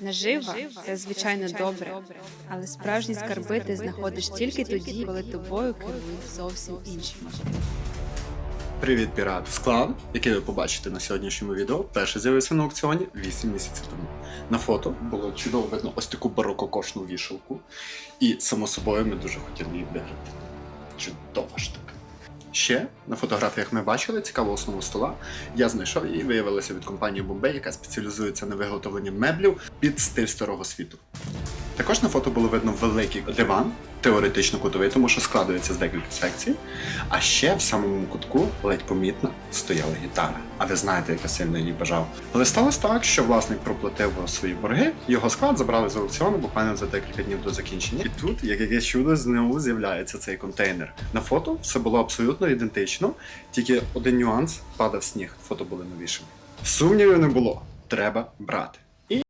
Нажива це звичайно добре, але справжні скарби ти знаходиш тільки тоді, коли тобою керують зовсім інші. Привіт, пірат! Склад, який ви побачите на сьогоднішньому відео, перше з'явився на аукціоні 8 місяців тому. На фото було чудово видно ось таку барококошну вішалку. І, само собою, ми дуже хотіли її виграти. Чудова штука. Ще на фотографіях ми бачили цікаву основу стола. Я знайшов її, виявилася від компанії Bombay, яка спеціалізується на виготовленні меблів під стиль старого світу. Також на фото було видно великий диван, теоретично кутовий, тому що складується з декілька секцій. А ще в самому кутку ледь помітно стояла гітара. А ви знаєте, як я сильно її бажав. Але сталося так, що власник проплатив свої борги, його склад забрали з аукціону буквально за декілька днів до закінчення. І тут, як якесь чудо, знову з'являється цей контейнер. На фото все було абсолютно ідентично, тільки один нюанс падав сніг, фото були новішими. Сумнівів не було. Треба брати.